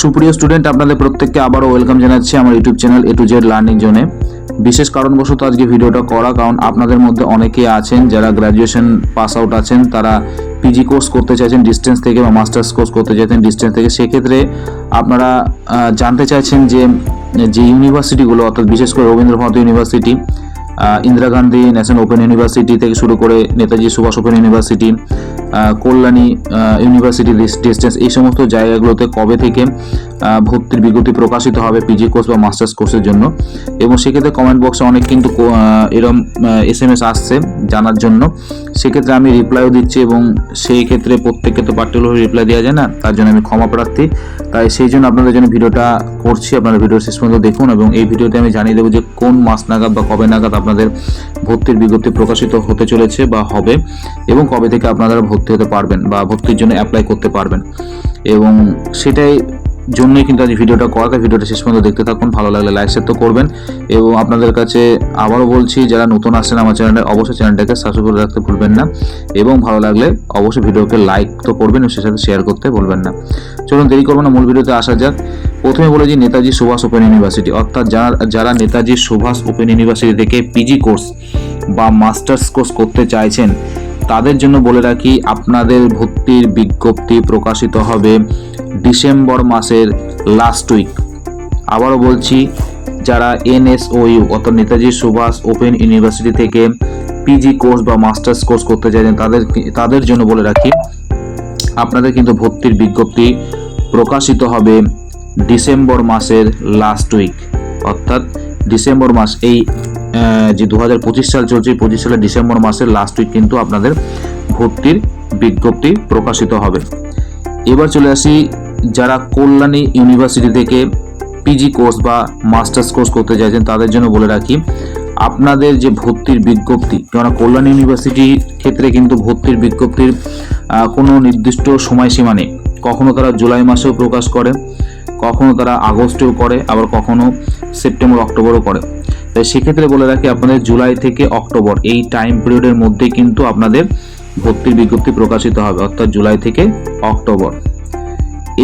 সুপ্রিয় স্টুডেন্ট, আপনাদের প্রত্যেককে আবারও ওয়েলকাম জানাচ্ছি আমার YouTube channel A to Z learning জোনে বিশেষ কারণবশত আজকে ভিডিওটা করা, কারণ আপনাদের মধ্যে অনেকেই আছেন যারা গ্র্যাজুয়েশন পাস আউট আছেন, তারা পিজি কোর্স করতে চাইছেন ডিস্টেন্স থেকে বা মাস্টার্স কোর্স করতে চাইছেন ডিস্টেন্স থেকে। সেক্ষেত্রে আপনারা জানতে চাইছেন যে যে ইউনিভার্সিটিগুলো অর্থাৎ বিশেষ করে Rabindra Bharati university Indira Gandhi national open university থেকে শুরু করে Netaji Subhas open university Kalyani university distance এই সমস্ত জায়গাগুলোতে কবে থেকে ভর্তির বিজ্ঞপ্তি প্রকাশিত হবে পিজি কোর্স বা মাস্টার্স কোর্সের জন্য? এবং সেক্ষেত্রে কমেন্ট বক্সে অনেক কিন্তু এরম এস এম এস আসছে জানার জন্য। সেক্ষেত্রে আমি রিপ্লাইও দিচ্ছি এবং সেই ক্ষেত্রে প্রত্যেককে তো পার্টিকুলার রিপ্লাই দেওয়া যায় না, তার জন্য আমি ক্ষমা প্রার্থী। তাই সেই জন্য আপনাদের জন্য ভিডিওটা করছি, আপনারা ভিডিও শেষ পর্যন্ত দেখুন এবং এই ভিডিওতে আমি জানিয়ে দেবো যে কোন মাস নাগাদ বা কবে নাগাদ আপনাদের ভর্তির বিজ্ঞপ্তি প্রকাশিত হতে চলেছে বা হবে এবং কবে থেকে আপনারা ভর্তি হতে পারবেন বা ভর্তির জন্য অ্যাপ্লাই করতে পারবেন। এবং সেটাই জন্যই কিন্তু আজ ভিডিওটা করা। ভিডিওটা শেষ পর্যন্ত দেখতে থাকুন, ভালো লাগলে লাইক শেয়ার তো করবেন। এবং আপনাদের কাছে আবারও বলছি, যারা নতুন আসছেন আমার চ্যানেলে অবশ্যই চ্যানেলটাকে সাবস্ক্রাইব করে রাখতে ভুলবেন না। এবং ভালো লাগলে অবশ্যই ভিডিওকে লাইক তো করবেন এবং সে সাথে শেয়ার করতে ভুলবেন না। চলুন দেরি করব না, মূল ভিডিওতে আসা যাক। প্রথমে বলে যে নেতাজি সুভাষ ওপেন ইউনিভার্সিটি। অর্থাৎ যারা যারা নেতাজি সুভাষ ওপেন ইউনিভার্সিটি থেকে পিজি কোর্স বা মাস্টার্স কোর্স করতে চাইছেন তাদের জন্য বলে রাখি, আপনাদের ভর্তির বিজ্ঞপ্তি প্রকাশিত হবে ডিসেম্বর মাসের লাস্ট উইক আবারও বলছি, যারা এনএসওইউ অর্থাৎ নেতাজি সুভাষ ওপেন ইউনিভার্সিটি থেকে পিজি কোর্স বা মাস্টার্স কোর্স করতে চাইছেন, তাদের তাদের জন্য বলে রাখি, আপনাদের কিন্তু ভর্তির বিজ্ঞপ্তি প্রকাশিত হবে ডিসেম্বর মাসের লাস্ট উইক অর্থাৎ ডিসেম্বর মাস এই যে দু পঁচিশ সাল চলছে পঁচিশ সালের ডিসেম্বর মাসের লাস্ট উইক কিন্তু আপনাদের ভর্তির বিজ্ঞপ্তি প্রকাশিত হবে। এবার চলে আসি যারা কল্যাণী ইউনিভার্সিটি থেকে পিজি কোর্স বা মাস্টার্স কোর্স করতে চাইছেন, তাদের জন্য বলে রাখি, আপনাদের যে ভর্তির বিজ্ঞপ্তি, কেননা কল্যাণী ইউনিভার্সিটির ক্ষেত্রে কিন্তু ভর্তির বিজ্ঞপ্তির কোনো নির্দিষ্ট সময়সীমা নেই। কখনো তারা জুলাই মাসেও প্রকাশ করে, কখনো তারা আগস্টেও করে, আবার কখনো সেপ্টেম্বর, অক্টোবরও করে। তাই সেক্ষেত্রে বলে রাখি আপনাদের জুলাই থেকে অক্টোবর, এই টাইম পিরিয়ডের মধ্যে কিন্তু আপনাদের ভর্তির বিজ্ঞপ্তি প্রকাশিত হবে, অর্থাৎ জুলাই থেকে অক্টোবর।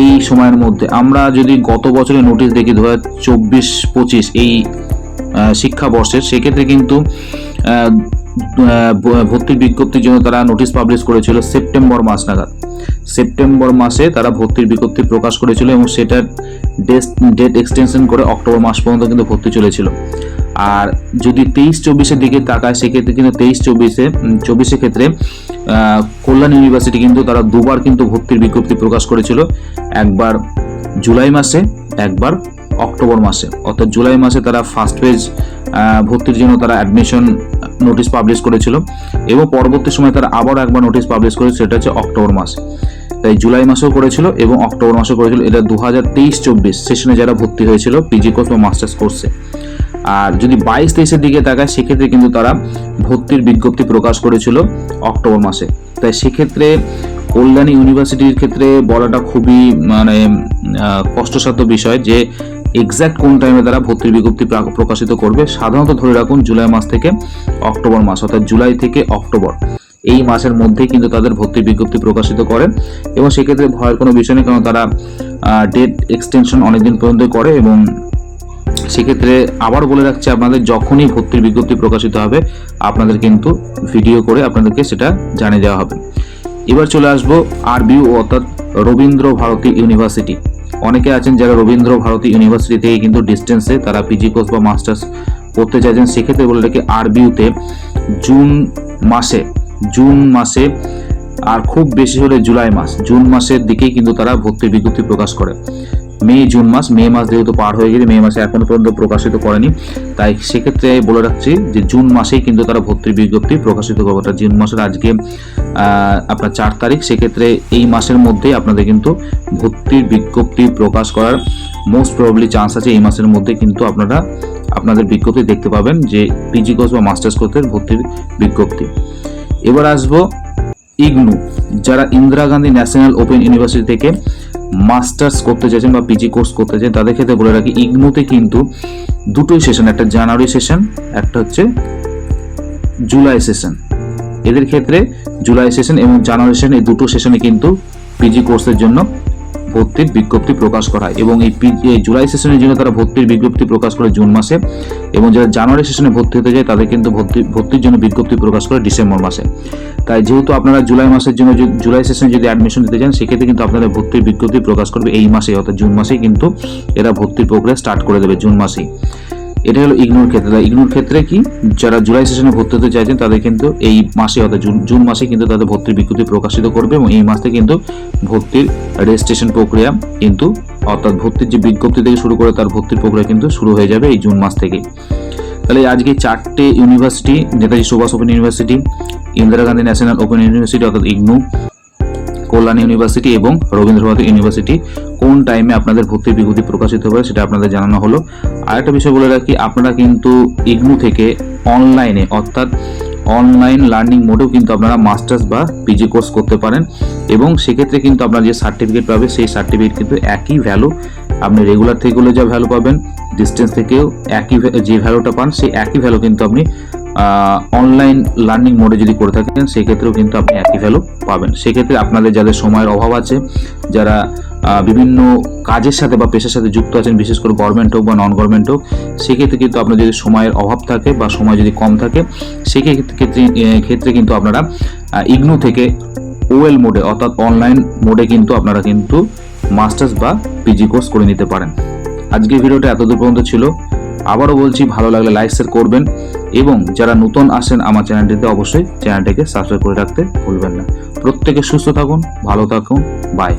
এই সময়ের মধ্যে আমরা যদি গত বছরে নোটিশ দেখি দু হাজার চব্বিশ পঁচিশ এই শিক্ষাবর্ষের, সেক্ষেত্রে কিন্তু ভর্তির বিজ্ঞপ্তির জন্য তারা নোটিশ পাবলিশ করেছিল সেপ্টেম্বর মাস নাগাদ। সেপ্টেম্বর মাসে তারা ভর্তির বিজ্ঞপ্তি প্রকাশ করেছিল এবং সেটার ডেট এক্সটেনশন করে অক্টোবর মাস পর্যন্ত কিন্তু ভর্তি চলেছিল। আর যদি তেইশ চব্বিশের দিকে তাকায়, সেক্ষেত্রে কিন্তু তেইশ চব্বিশে চব্বিশের ক্ষেত্রে কল্যাণ ইউনিভার্সিটি কিন্তু তারা দুবার কিন্তু ভর্তির বিজ্ঞপ্তি প্রকাশ করেছিল। একবার জুলাই মাসে, একবার অক্টোবর মাসে। অর্থাৎ জুলাই মাসে তারা ফার্স্ট পেজ ভর্তির জন্য তারা অ্যাডমিশন নোটিশ পাবলিশ করেছিল এবং পরবর্তী সময় তারা আবার একবার নোটিশ পাবলিশ করেছে, সেটা হচ্ছে অক্টোবর মাস। তাই জুলাই মাসেও করেছিল এবং অক্টোবর মাসেও করেছিল। এটা দু হাজার তেইশ চব্বিশ সেশনে যারা ভর্তি হয়েছিল পিজি কোর্স বা মাস্টার্স কোর্সে আর যদি বাইশ তেইশের দিকে তাকায়, সেক্ষেত্রে কিন্তু তারা ভর্তির বিজ্ঞপ্তি প্রকাশ করেছিল অক্টোবর মাসে। তাই সেক্ষেত্রে কল্যাণী ইউনিভার্সিটির ক্ষেত্রে বলাটা খুবই মানে কষ্টসাধ্য বিষয় যে এক্স্যাক্ট কোন টাইমে তারা ভর্তির বিজ্ঞপ্তি প্রকাশিত করবে, সাধারণত ধরে রাখুন জুলাই মাস থেকে অক্টোবর মাস, অর্থাৎ জুলাই থেকে অক্টোবর। এই মাসের মধ্যেই কিন্তু তাদের ভর্তির বিজ্ঞপ্তি প্রকাশিত করেন এবং সেক্ষেত্রে ভয়ের কোনো বিষয় নেই, কারণ তারা ডেট এক্সটেনশন অনেকদিন পর্যন্ত করে এবং সেক্ষেত্রে আবার বলে রাখছি আপনাদের, যখনই ভর্তির বিজ্ঞপ্তি প্রকাশিত হবে, আপনাদের কিন্তু ভিডিও করে আপনাদেরকে সেটা জানিয়ে দেওয়া হবে। এবার চলে আসব আরবিউ অর্থাৎ রবীন্দ্র ভারতী ইউনিভার্সিটি। অনেকে আছেন যারা রবীন্দ্র ভারতী ইউনিভার্সিটি থেকে কিন্তু ডিস্টেন্সে তারা পিজি কোর্স বা মাস্টার্স করতে চাইছেন, সেক্ষেত্রে বলে রাখি আরবিউতে জুন মাসে জুন মাসে, আর খুব বেশি হলে জুলাই মাস, জুন মাসের দিকেই কিন্তু তারা ভর্তির বিজ্ঞপ্তি প্রকাশ করে। মে, জুন মাস, মে মাস যেহেতু পার হয়ে গেছে, মে মাসে এখনও পর্যন্ত প্রকাশিত করেনি। তাই সেক্ষেত্রে বলে রাখছি যে জুন মাসেই কিন্তু তারা ভর্তির বিজ্ঞপ্তি প্রকাশিত করবে। অর্থাৎ জুন মাসের আজকে আপনার চার তারিখ, সেক্ষেত্রে এই মাসের মধ্যেই আপনাদের কিন্তু ভর্তির বিজ্ঞপ্তি প্রকাশ করার মোস্ট প্রবলি চান্স আছে। এই মাসের মধ্যে কিন্তু আপনারা আপনাদের বিজ্ঞপ্তি দেখতে পাবেন যে পিজি কোর্স বা মাস্টার্স কোর্সের ভর্তির বিজ্ঞপ্তি। এবার আসব ইগনু, যারা Indira Gandhi national open university থেকে মাস্টার্স করতে চাইছেন বা পিজি কোর্স করতে চাইছেন, তাদের ক্ষেত্রে বলে রাখি, ইগনুতে কিন্তু দুটোই সেশন একটা জানুয়ারি সেশন একটা হচ্ছে জুলাই সেশন এদের ক্ষেত্রে জুলাই সেশন এবং জানুয়ারি সেশন এই দুটো সেশনে কিন্তু পিজি কোর্সের জন্য ভর্তির বিজ্ঞপ্তি প্রকাশ করা হয় এবং এই জুলাই সেশনের জন্য তারা ভর্তির বিজ্ঞপ্তি প্রকাশ করে জুন মাসে এবং যারা জানুয়ারি সেশনে ভর্তি হতে যায় তাদের কিন্তু ভর্তি ভর্তির জন্য বিজ্ঞপ্তি প্রকাশ করে ডিসেম্বর মাসে। তাই যেহেতু আপনারা জুলাই মাসের জন্য জুলাই সেশনে যদি অ্যাডমিশন নিতে চান, সেক্ষেত্রে কিন্তু আপনাদের ভর্তির বিজ্ঞপ্তি প্রকাশ করবে এই মাসে অর্থাৎ জুন মাসেই কিন্তু এরা ভর্তির প্রক্রিয়া স্টার্ট করে দেবে, জুন মাসেই। এটা হলো ইগনোর ক্ষেত্রে। তাই ইগনোর ক্ষেত্রে কি? যারা জুলাই সেশনে ভর্তি হতে চাইছেন, তাদের কিন্তু এই মাসে অর্থাৎ জুন জুন মাসে কিন্তু তাদের ভর্তির বিজ্ঞপ্তি প্রকাশিত করবে এবং এই মাসে কিন্তু ভর্তির রেজিস্ট্রেশন প্রক্রিয়া কিন্তু অর্থাৎ ভর্তির যে বিজ্ঞপ্তি থেকে শুরু করে তার ভর্তির প্রক্রিয়া কিন্তু শুরু হয়ে যাবে এই জুন মাস থেকে। তাহলে আজকে চারটে university Netaji Subhas open university Indira Gandhi national open university অর্থাৎ ইগনু কল্যাণ ইউনিভার্সিটি এবং রবীন্দ্রভারতী ইউনিভার্সিটি কোন টাইমে আপনাদের ভর্তির বিভূতি প্রকাশিত হবে সেটা আপনাদের জানানো হলো। আরেকটা বিষয় বলে রাখি, আপনারা কিন্তু ইগনু থেকে অনলাইনে অর্থাৎ অনলাইন লার্নিং মোডেও কিন্তু আপনারা মাস্টার্স বা পিজি কোর্স করতে পারেন এবং সেক্ষেত্রে কিন্তু আপনারা যে সার্টিফিকেট পাবে, সেই সার্টিফিকেট কিন্তু একই ভ্যালু আপনি রেগুলার থেকে যা ভ্যালু পাবেন ডিস্টেন্স থেকেও একই যে ভ্যালুটা পান, সেই একই ভ্যালু কিন্তু আপনি অনলাইন লার্নিং মোডে যদি করে থাকেন, সেক্ষেত্রেও কিন্তু আপনি একই ভ্যালু পাবেন। সেক্ষেত্রে আপনাদের যাদের সময়ের অভাব আছে, যারা বিভিন্ন কাজের সাথে বা পেশার সাথে যুক্ত আছেন, বিশেষ করে গভর্নমেন্ট হোক বা নন গভর্নমেন্ট হোক, সেক্ষেত্রে কিন্তু আপনার যদি সময়ের অভাব থাকে বা সময় যদি কম থাকে, সেক্ষেত্রে, ক্ষেত্রে ক্ষেত্রে কিন্তু আপনারা ইগনু থেকে ওয়েল মোডে অর্থাৎ অনলাইন মোডে কিন্তু আপনারা কিন্তু মাস্টার্স বা পিজি কোর্স করে নিতে পারেন। আজকের ভিডিওটা এতদূর পর্যন্ত ছিল। আবারও বলছি, ভালো লাগলে লাইক শেয়ার করবেন এবং যারা নতুন আসেন আমার চ্যানেলটিতে অবশ্যই চ্যানেলটিকে সাবস্ক্রাইব করে রাখতে ভুলবেন না। প্রত্যেকে সুস্থ থাকুন, ভালো থাকুন বাই